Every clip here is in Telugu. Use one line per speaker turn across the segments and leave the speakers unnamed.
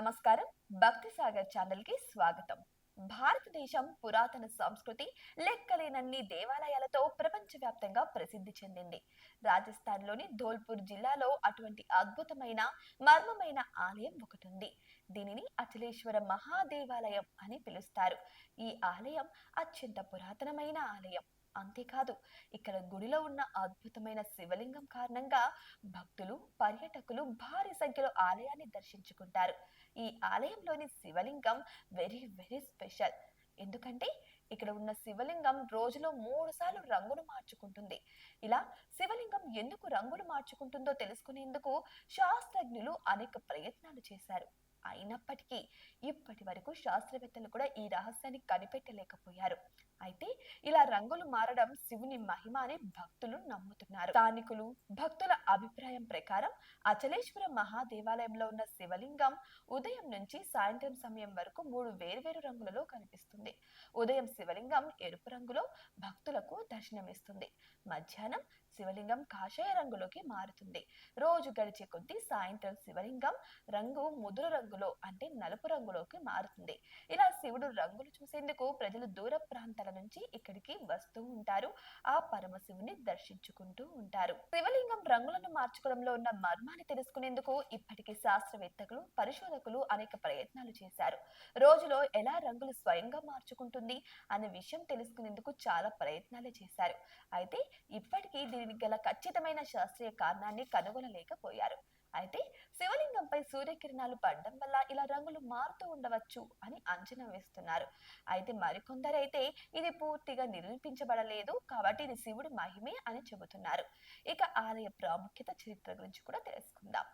నమస్కారం. భక్తి సాగర్ ఛానల్కి స్వాగతం. భారతదేశం పురాతన సంస్కృతి లెక్కలేనన్ని దేవాలయాలతో ప్రపంచవ్యాప్తంగా ప్రసిద్ధి చెందింది. రాజస్థాన్లోని ధోల్పూర్ జిల్లాలో అటువంటి అద్భుతమైన మర్మమైన ఆలయం ఒకటి ఉంది దీనిని అచలేశ్వర మహాదేవాలయం అని పిలుస్తారు. ఈ ఆలయం అత్యంత పురాతనమైన ఆలయం. అంతేకాదు ఇక్కడ గుడిలో ఉన్న అద్భుతమైన శివలింగం కారణంగా భక్తులు పర్యటకులు భారీ సంఖ్యలో ఆలయాన్ని దర్శించుకుంటారు. ఈ ఆలయంలోని శివలింగం వెరీ వెరీ స్పెషల్. ఎందుకంటే ఇక్కడ ఉన్న శివలింగం రోజులో మూడు సార్లు రంగును మార్చుకుంటుంది. ఇలా శివలింగం ఎందుకు రంగులు మార్చుకుంటుందో తెలుసుకునేందుకు శాస్త్రజ్ఞులు అనేక ప్రయత్నాలు చేశారు. అయినప్పటికీ ఇప్పటి వరకు శాస్త్రవేత్తలు కూడా ఈ రహస్యాన్ని కనిపెట్టలేకపోయారు. అయితే ఇలా రంగులు మారడం శివుని మహిమ అని భక్తులు నమ్ముతున్నారు. స్థానికులు భక్తుల అభిప్రాయం ప్రకారం అచలేశ్వర మహాదేవాలయంలో ఉన్న శివలింగం ఉదయం నుంచి సాయంత్రం సమయం వరకు మూడు వేర్వేరు రంగులలో కనిపిస్తుంది. ఉదయం శివలింగం ఎరుపు రంగులో భక్తులకు దర్శనమిస్తుంది. మధ్యాహ్నం శివలింగం కాషాయ రంగులోకి మారుతుంది. రోజు గడిచే కొద్దీ సాయంత్రం శివలింగం రంగు ముదురు రంగులో అంటే నలుపు రంగులోకి మారుతుంది. ఇలా శివుడు రంగులు చూసేందుకు ప్రజలు దూర ప్రాంతాల నుంచి ఇక్కడికి వస్తూ ఉంటారు. ఆ పరమశివుని దర్శించుకుంటూ ఉంటారు. శివలింగం రంగులను మార్చుకోవడంలో ఉన్న మర్మాన్ని తెలుసుకునేందుకు ఇప్పటికీ శాస్త్రవేత్తలు పరిశోధకులు అనేక ప్రయత్నాలు చేశారు. రోజులో ఎలా రంగులు స్వయంగా మార్చుకుంటుంది అనే విషయం తెలుసుకునేందుకు చాలా ప్రయత్నాలు చేశారు. అయితే ఇప్పటికీ దీనికి గల ఖచ్చితమైన శాస్త్రీయ కారణాన్ని కనుగొనలేకపోయారు. అయితే శివలింగంపై సూర్యకిరణాలు పడడం వల్ల ఇలా రంగులు మారుతూ ఉండవచ్చు అని అంచనా వేస్తున్నారు. అయితే మరికొందరైతే ఇది పూర్తిగా నిరూపించబడలేదు కాబట్టి ఇది శివుడి మహిమే అని చెబుతున్నారు. ఇక ఆలయ ప్రాముఖ్యత చరిత్ర గురించి కూడా తెలుసుకుందాం.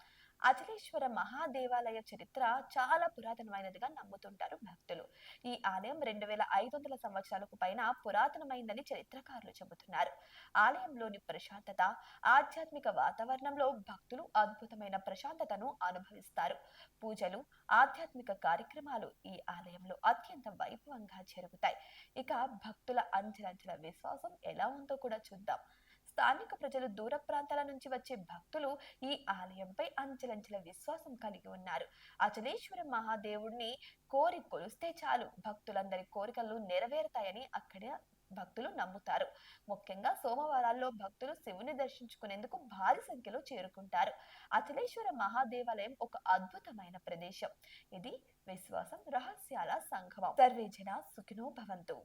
అచలేశ్వర మహాదేవాలయ చరిత్ర చాలా పురాతనమైనదిగా నమ్ముతుంటారు భక్తులు. ఈ ఆలయం రెండు వేల ఐదు వందల సంవత్సరాలకు పైన పురాతనమైందని చరిత్రకారులు చెబుతున్నారు. ఆలయంలోని ప్రశాంతత ఆధ్యాత్మిక వాతావరణంలో భక్తులు అద్భుతమైన ప్రశాంతతను అనుభవిస్తారు. పూజలు ఆధ్యాత్మిక కార్యక్రమాలు ఈ ఆలయంలో అత్యంత వైభవంగా జరుగుతాయి. ఇక భక్తుల అంచెలంచెల విశ్వాసం ఎలా ఉందో కూడా చూద్దాం. స్థానిక ప్రజలు దూర ప్రాంతాల నుంచి వచ్చే భక్తులు ఈ ఆలయంపై అంచెలంచెల విశ్వాసం కలిగి ఉన్నారు. అచలేశ్వర మహాదేవుడిని కోరి కొలిస్తే చాలు భక్తులందరి కోరికలు నెరవేరుతాయని అక్కడ భక్తులు నమ్ముతారు. ముఖ్యంగా సోమవారాల్లో భక్తులు శివుని దర్శించుకునేందుకు భారీ సంఖ్యలో చేరుకుంటారు. అచలేశ్వర మహాదేవాలయం ఒక అద్భుతమైన ప్రదేశం. ఇది విశ్వాసం రహస్యాల సంగమం సర్వేజన సుఖినో భవంతు.